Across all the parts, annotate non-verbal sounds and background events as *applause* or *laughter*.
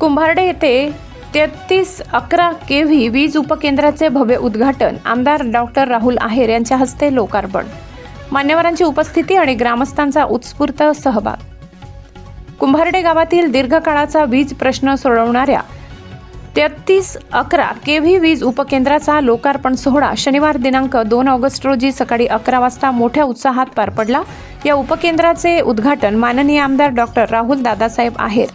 कुंभारडे येथे तेहतीस अकरा के व्ही वीज उपकेंद्राचे भव्य उद्घाटन. आमदार डॉक्टर राहुल आहेर यांच्या हस्ते लोकार्पण. मान्यवरांची उपस्थिती आणि ग्रामस्थांचा उत्स्फूर्त सहभाग. कुंभारडे गावातील दीर्घकाळाचा वीज प्रश्न सोडवणाऱ्या तेहतीस अकरा के व्ही वीज उपकेंद्राचा लोकार्पण सोहळा शनिवार दिनांक दोन ऑगस्ट रोजी सकाळी अकरा वाजता मोठ्या उत्साहात पार पडला. या उपकेंद्राचे उद्घाटन माननीय आमदार डॉक्टर राहुल दादासाहेब आहेर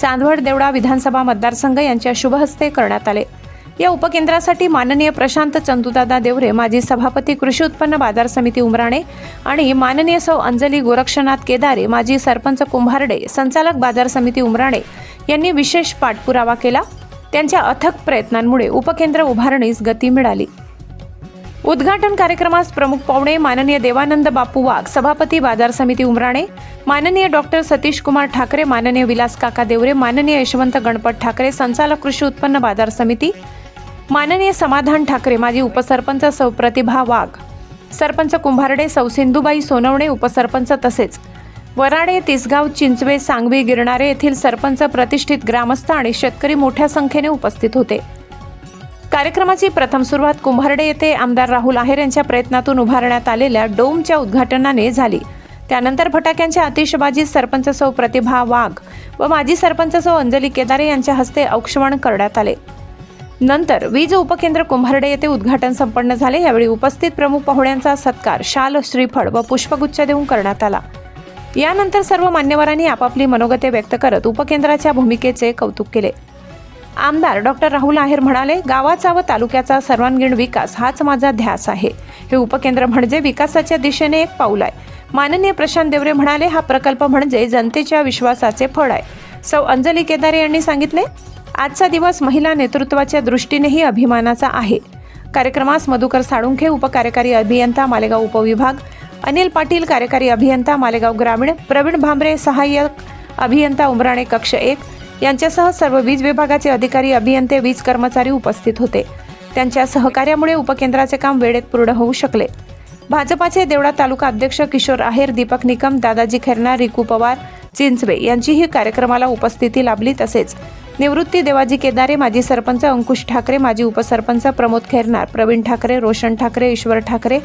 चांदवड देवडा विधानसभा मतदारसंघ यांच्या शुभहस्ते करण्यात आले. या उपकेंद्रासाठी माननीय प्रशांत चंदूदादा देवरे माजी सभापती कृषी उत्पन्न बाजार समिती उमराणे आणि माननीय सौ अंजली गोरक्षनाथ केदारे माजी सरपंच कुंभारडे संचालक बाजार समिती उमराणे यांनी विशेष पाठपुरावा केला. त्यांच्या अथक प्रयत्नांमुळे उपकेंद्र उभारणीस गती मिळाली. उद्घाटन कार्यक्रमास प्रमुख पाहुणे माननीय देवानंद बापू वाघ सभापती बाजार समिती उमराणे माननीय डॉक्टर सतीश कुमार ठाकरे माननीय विलास काका देवरे माननीय यशवंत गणपत ठाकरे संचालक कृषी उत्पन्न बाजार समिती माननीय समाधान ठाकरे माजी उपसरपंच सौ प्रतिभा वाघ सरपंच कुंभारडे सौ सिंधुबाई सोनवणे उपसरपंच तसेच वराडे तिसगाव चिंचवे सांगवी गिरणारे येथील सरपंच प्रतिष्ठित ग्रामस्थ आणि शेतकरी मोठ्या संख्येने उपस्थित होते. कार्यक्रमाची प्रथम सुरुवात कुंभारडे येथे आमदार राहुल आहेर यांच्या प्रयत्नातून उभारण्यात आलेल्या डोमच्या उद्घाटनाने झाली. त्यानंतर फटाक्यांच्या आतिषबाजीत सरपंच सौ प्रतिभा वाघ व माजी सरपंच सौ अंजली केदारे यांच्या हस्ते औक्षवण करण्यात आले. नंतर वीज उपकेंद्र कुंभारडे येथे उद्घाटन संपन्न झाले. यावेळी उपस्थित प्रमुख पाहुण्यांचा सत्कार शाल श्रीफळ व पुष्पगुच्छ देऊन करण्यात आला. यानंतर सर्व मान्यवरांनी आपापली मनोगते व्यक्त करत उपकेंद्राच्या भूमिकेचे कौतुक केले. आमदार डॉक्टर राहुल आहेर म्हणाले गावाचा व तालुक्याचा सर्वांगीण विकास हाच माझा ध्यास आहे. हे उपकेंद्र म्हणजे विकासाच्या दिशेने एक पाऊल आहे. माननीय प्रशांत देवरे म्हणाले हा प्रकल्प म्हणजे जनतेच्या विश्वासाचे फळ आहे. सौ अंजली केदारे यांनी सांगितले आजचा दिवस महिला नेतृत्वाच्या दृष्टीनेही अभिमानाचा आहे. कार्यक्रमास मधुकर साळुंखे उपकार्यकारी अभियंता मालेगाव उपविभाग अनिल पाटील कार्यकारी अभियंता मालेगाव ग्रामीण प्रवीण भांबरे सहाय्यक अभियंता उमराणे कक्ष एक यांच्यासह सर्व वीज विभागाचे अधिकारी अभियंते वीज कर्मचारी उपस्थित होते. त्यांच्या सहकार्यामुळे उपकेंद्राचे काम वेळेत पूर्ण होऊ शकले. भाजपाचे देवळा तालुका अध्यक्ष किशोर आहेर दीपक निकम दादाजी खैरनार रिकू पवार चिंचवे यांचीही कार्यक्रमाला उपस्थिती लाभली तसेच निवृत्ती देवाजी केदारे माजी सरपंच अंकुश ठाकरे माजी उपसरपंच प्रमोद खैरनार प्रवीण ठाकरे रोशन ठाकरे ईश्वर ठाकरे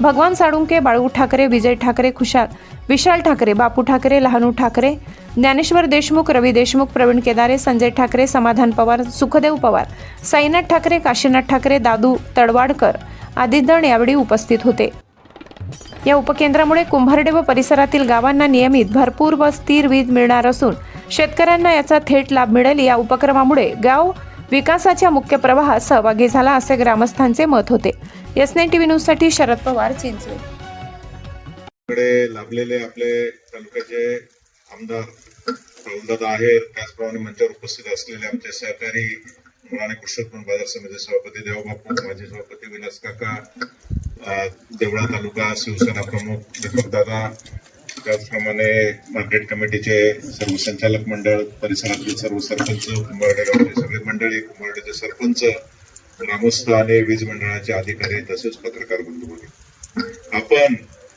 भगवान साळुंके बाळू ठाकरे विजय ठाकरे खुशाल विशाल ठाकरे बापू ठाकरे लहानू ठाकरे ज्ञानेश्वर देशमुख रवी देशमुख प्रवीण केदारे संजय ठाकरे समाधान पवार सुखदेव पवार साईनाथ ठाकरे काशीनाथ ठाकरे दादू तडवाडकर आदी जण यावेळी उपस्थित होते. या उपकेंद्रामुळे कुंभारडे व परिसरातील गावांना नियमित भरपूर व स्थिर वीज मिळणार असून शेतकऱ्यांना याचा थेट लाभ मिळेल या उपक्रमामुळे गाव विकासाच्या मुख्य प्रवाहात सहभागी झाला असे ग्रामस्थांचे मत होते. एस नाईन टीव्ही न्यूजसाठी शरद पवार चिंचवे लाभलेले आपले तालुक्याचे आमदार राहुलदादा आहेर त्याचप्रमाणे मंचावर उपस्थित असलेले आमचे सहकारी मुलाने कृष्णोत्पन्न बाजार समिती सभापती देवबापू माजी सभापती विलास काका देवळा तालुका शिवसेना प्रमुख दीपक दादा त्याचप्रमाणे मार्केट कमिटीचे सर्व संचालक मंडळ परिसरातील सर्व सरपंच कुंभारडे गावचे सगळे मंडळी कुंभारडेचे सरपंच ग्रामस्थ आणि वीज मंडळाचे अधिकारी तसेच पत्रकार बंधू आपण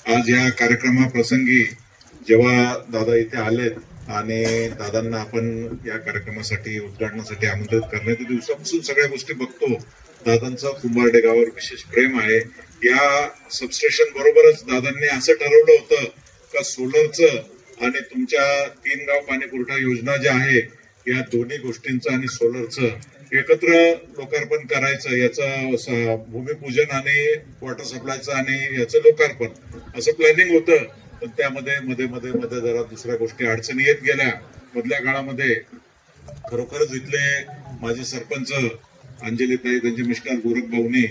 आज या कार्यक्रमाप्रसंगी जेव्हा दादा इथे आलेत आणि दादांना आपण या कार्यक्रमासाठी उद्घाटनासाठी आमंत्रित करण्याच्या दिवसापासून सगळ्या गोष्टी बघतो दादांचा कुंभारडे गावावर विशेष प्रेम आहे. या सबस्टेशन बरोबरच दादांनी असं ठरवलं होतं का सोलरचं आणि तुमच्या तीन गाव पाणी पुरवठा योजना ज्या आहे या दोन्ही गोष्टींचं आणि सोलरचं एकत्र लोकार्पण करायचं याचं भूमिपूजन आणि वॉटर सप्लायचं आणि याचं लोकार्पण असं प्लॅनिंग होतं. पण त्यामध्ये मध्ये मध्ये मध्ये जरा दुसऱ्या गोष्टी अडचणी येत गेल्या. मधल्या काळामध्ये खरोखरच इथले माझे सरपंच अंजलीताई त्यांचे मिस्टर गोरख भाऊनी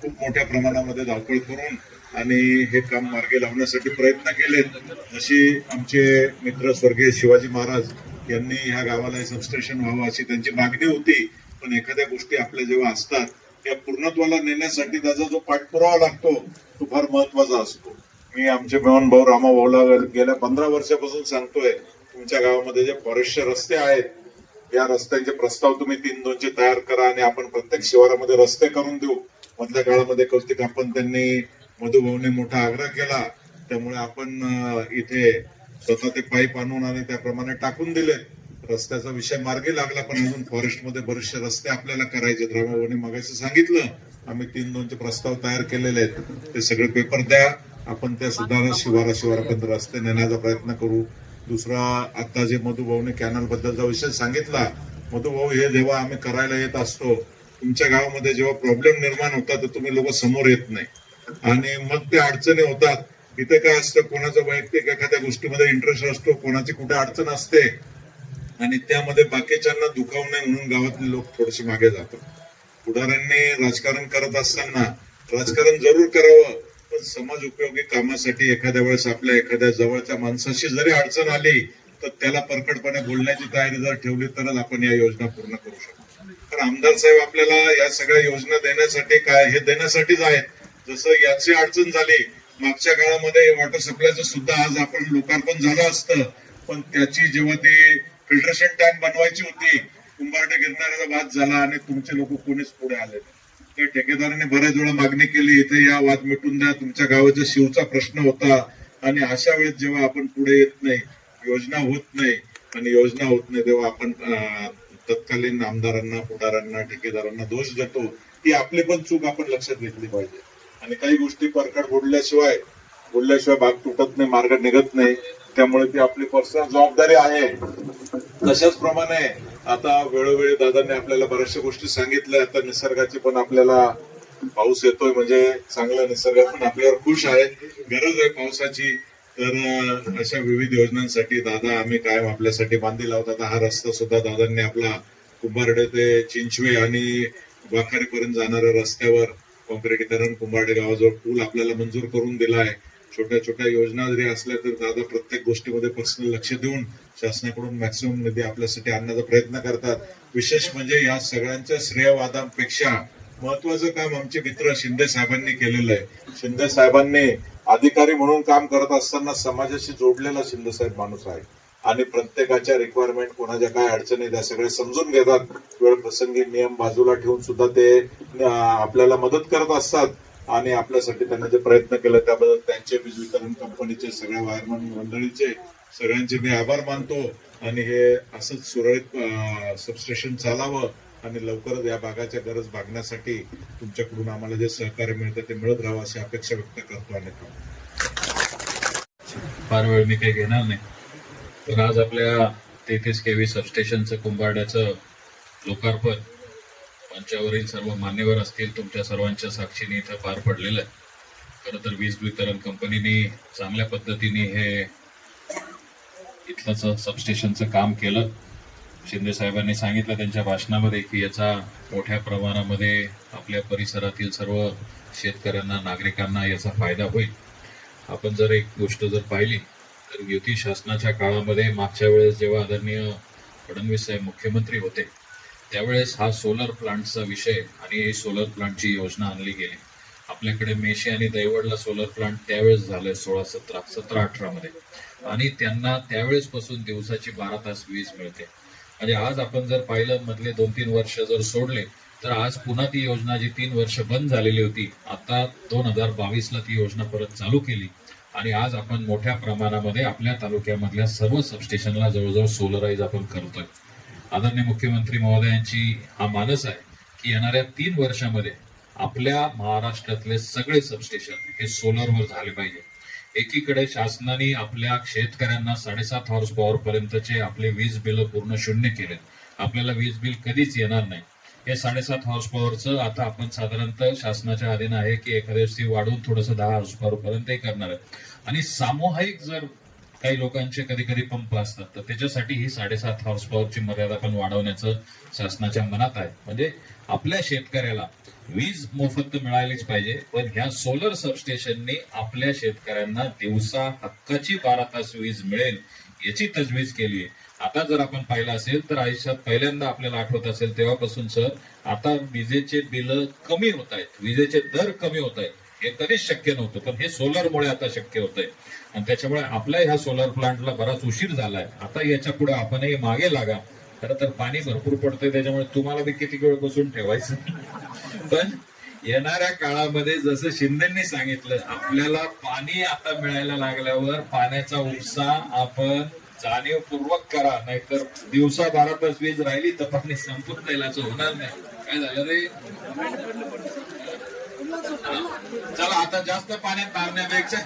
खूप मोठ्या प्रमाणामध्ये धावपळ करून आणि हे काम मार्गे लावण्यासाठी प्रयत्न केलेत. जशी आमचे मित्र स्वर्गीय शिवाजी महाराज यांनी ह्या गावाला हे सबस्टेशन व्हावं अशी त्यांची मागणी होती. पण एखाद्या गोष्टी आपल्या जेव्हा असतात त्या पूर्णत्वाला नेण्यासाठी त्याचा जो पाठपुरावा लागतो तो फार महत्त्वाचा असतो. मी आमचे मेहन भाऊ रामाभाऊला गेल्या पंधरा वर्षापासून सांगतोय तुमच्या गावामध्ये जे फॉरेस्टचे रस्ते आहेत या रस्त्यांचे प्रस्ताव तुम्ही तीन दोनचे तयार करा आणि आपण प्रत्येक शिवारामध्ये रस्ते करून देऊ. मधल्या काळामध्ये कौतिक आपण त्यांनी मधुभाऊने मोठा आग्रह केला. त्यामुळे आपण इथे स्वतः ते पाईप आणून आणि त्याप्रमाणे टाकून दिले रस्त्याचा विषय मार्गी लागला पण अजून फॉरेस्टमध्ये बरेचसे रस्ते आपल्याला करायचे रामाभाऊने मागायचं सांगितलं आम्ही तीन दोनचे प्रस्ताव तयार केलेले आहेत. ते सगळे पेपर द्या. आपण त्या सुधारणा शिवारा शिवारापर्यंत रस्ते नेण्याचा प्रयत्न करू. दुसरा आता जे मधुभाऊने कॅनल बद्दलचा विषय सांगितला मधुभाऊ हे जेव्हा आम्ही करायला येत असतो तुमच्या गावामध्ये जेव्हा प्रॉब्लेम निर्माण होतात तर तुम्ही लोक समोर येत नाही. आणि मग ते अडचणी होतात. इथे काय असतं कोणाचं वैयक्तिक एखाद्या गोष्टीमध्ये इंटरेस्ट असतो कोणाची कुठे अडचण असते आणि त्यामध्ये बाकीच्यांना दुखावू नये म्हणून गावातले लोक थोडेसे मागे जातात. पुढाऱ्यांनी राजकारण करत असताना राजकारण जरूर करावं. पण समाज उपयोगी कामासाठी एखाद्या वेळेस आपल्या एखाद्या जवळच्या माणसाशी जरी अडचण आली तर त्याला परकटपणे बोलण्याची तयारी जर ठेवली तरच आपण या योजना पूर्ण करू शकतो. तर आमदार साहेब आपल्याला या सगळ्या योजना देण्यासाठी काय हे देण्यासाठीच आहेत. जसं याची अडचण झाली मागच्या काळामध्ये वॉटर सप्लायचं सुद्धा आज आपण लोकार्पण झालं असतं. पण त्याची जेव्हा ती फिल्ट्रेशन टँक बनवायची होती कुंभारडे गिरणाऱ्याचा बाद झाला आणि तुमचे लोक कोणीच पुढे आले नाही. त्या ठेकेदाराने बऱ्याच वेळा मागणी केली इथे या वाद मिटून द्या तुमच्या गावाच्या शिवचा प्रश्न होता. आणि अशा वेळेस जेव्हा आपण पुढे येत नाही योजना होत नाही आणि योजना होत नाही तेव्हा आपण तत्कालीन आमदारांना पुढाऱ्यांना ठेकेदारांना दोष देतो. ती आपली पण चूक आपण लक्षात घेतली पाहिजे. आणि काही गोष्टी परकड बोलल्याशिवाय बोलल्याशिवाय भाग तुटत नाही मार्ग निघत नाही. त्यामुळे ती आपली पर्सनल जबाबदारी आहे. तशाच प्रमाणे आता वेळोवेळी दादांनी आपल्याला बऱ्याचशा गोष्टी सांगितल्या आता निसर्गाची पण आपल्याला पाऊस येतोय म्हणजे चांगला निसर्ग पण आपल्यावर खुश आहे. गरज आहे पावसाची. तर अशा विविध योजनांसाठी दादा आम्ही कायम आपल्यासाठी बांधील आहोत. आता हा रस्ता सुद्धा दादांनी आपला कुंभारडे ते चिंचवे आणि वाखारीपर्यंत जाणाऱ्या रस्त्यावर कॉन्क्रिटीकरण कुंभारडे गावाजवळ पूल आपल्याला मंजूर करून दिला आहे छोट्या छोट्या योजना जरी असल्या तर दादा प्रत्येक गोष्टीमध्ये पर्सनल लक्ष देऊन शासनाकडून मॅक्सिमम निधी आपल्यासाठी आणण्याचा प्रयत्न करतात. विशेष म्हणजे या सगळ्यांच्या श्रेयवादांपेक्षा महत्वाचं काम आमचे मित्र शिंदे साहेबांनी केलेलं आहे. शिंदे साहेबांनी अधिकारी म्हणून काम करत असताना समाजाशी जोडलेला शिंदे साहेब माणूस आहे. आणि प्रत्येकाच्या रिक्वायरमेंट कोणाच्या काय अडचणी त्या सगळ्या समजून घेतात. वेळ प्रसंगी नियम बाजूला ठेवून सुद्धा ते आपल्याला मदत करत असतात. आणि आपल्यासाठी त्यांनी जे प्रयत्न केले त्याबद्दल त्यांचे वीज वितरण कंपनीचे सगळ्या वायरमन मंडळीचे सगळ्यांचे मी आभार मानतो. आणि हे असंच सुरळीत सबस्टेशन चालावं आणि लवकरच या भागाच्या गरज भागण्यासाठी तुमच्याकडून आम्हाला जे सहकार्य मिळतं ते मिळत राहावं अशी अपेक्षा व्यक्त करतो आणि फार वेळ मी काही घेणार नाही. तर आज आपल्या तेहतीस केव्ही सबस्टेशनचं कुंभारड्याचं लोकार्पण मंचावरील सर्व मान्यवर असतील तुमच्या सर्वांच्या साक्षीने इथं पार पडलेलं आहे. खरं तर वीज वितरण कंपनीने चांगल्या पद्धतीने हे इथलंच सबस्टेशनचं काम केलं. शिंदे साहेबांनी सांगितलं त्यांच्या भाषणामध्ये की याचा मोठ्या प्रमाणामध्ये आपल्या परिसरातील सर्व शेतकऱ्यांना नागरिकांना याचा फायदा होईल. आपण जर एक गोष्ट जर पाहिली तर युती शासनाच्या काळामध्ये मागच्या वेळेस जेव्हा आदरणीय फडणवीस साहेब मुख्यमंत्री होते त्यावेळेस हा सोलर प्लांटचा विषय आणि सोलर प्लांटची योजना आणली गेली. आपल्याकडे मेशी आणि दैवडला सोलर प्लांट त्यावेळेस झाले सोळा सतरा सतरा अठरामध्ये आणि त्यांना त्यावेळेस पासून दिवसाची बारा तास वीज मिळते. म्हणजे आज आपण जर पाहिलं मधले दोन तीन वर्ष जर सोडले तर आज पुन्हा ती योजना जी तीन वर्ष बंद झालेली होती आता दोन हजार बावीसला ती योजना परत चालू केली. आणि आज आपण मोठ्या प्रमाणामध्ये आपल्या तालुक्यामधल्या सर्व सबस्टेशनला जवळजवळ सोलराईज आपण करतोय. आदरणीय मुख्यमंत्री महोदयांची हा मानस आहे की येणाऱ्या तीन वर्षामध्ये आपल्या महाराष्ट्रातले सगळे सबस्टेशन हे सोलरवर झाले पाहिजे. एकीकडे शासनाने आपल्या शेतकऱ्यांना साडेसात हॉर्स पॉवर पर्यंतचे आपले वीज बिल पूर्ण शून्य केले आपल्याला वीज बिल कधीच येणार नाही. हे साडेसात हॉर्स पॉवरचं आता आपण साधारणतः शासनाच्या अधीन आहे की एखाद्या दिवशी वाढवून थोडंसं दहा हॉर्स पॉवर पर्यंत करणार आहे. आणि सामूहिक जर काही लोकांचे कधी कधी पंप असतात. तर त्याच्यासाठी ही साडेसात हॉर्स पॉवरची मर्यादा पण वाढवण्याचं शासनाच्या मनात आहे. म्हणजे आपल्या शेतकऱ्याला वीज मोफत मिळालीच पाहिजे पण ह्या सोलर सबस्टेशनने आपल्या शेतकऱ्यांना दिवसा हक्काची बारा तास वीज मिळेल याची तजवीज केली आहे. आता जर आपण पाहिलं असेल तर आयुष्यात पहिल्यांदा आपल्याला आठवत असेल तेव्हापासून सर आता विजेचे बिल कमी होत आहेत. विजेचे दर कमी होत आहेत. हे कधीच शक्य नव्हतं. पण हे सोलरमुळे आता शक्य होत आहे आणि त्याच्यामुळे आपल्या ह्या सोलर प्लांटला बराच उशीर झालाय. आता याच्यापुढे आपणही मागे लागा. खरं तर पाणी भरपूर पडतंय त्याच्यामुळे तुम्हाला बी किती वेळ बसून ठेवायचं? *laughs* पण येणाऱ्या काळामध्ये जसं शिंदेनी सांगितलं आपल्याला पाणी आता मिळायला लागल्यावर पाण्याचा उपसा आपण जाणीवपूर्वक करा. नाहीतर दिवसा बारा तास वीज राहिली तर पाणी संपून होणार नाही. काय झालं रे? चला आता जास्त पाण्यात मारण्यापेक्षा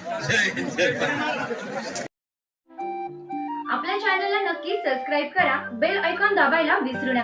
आपल्या चॅनलला नक्की सबस्क्राईब करा बेल ऐकॉन दाबायला विसरू नका.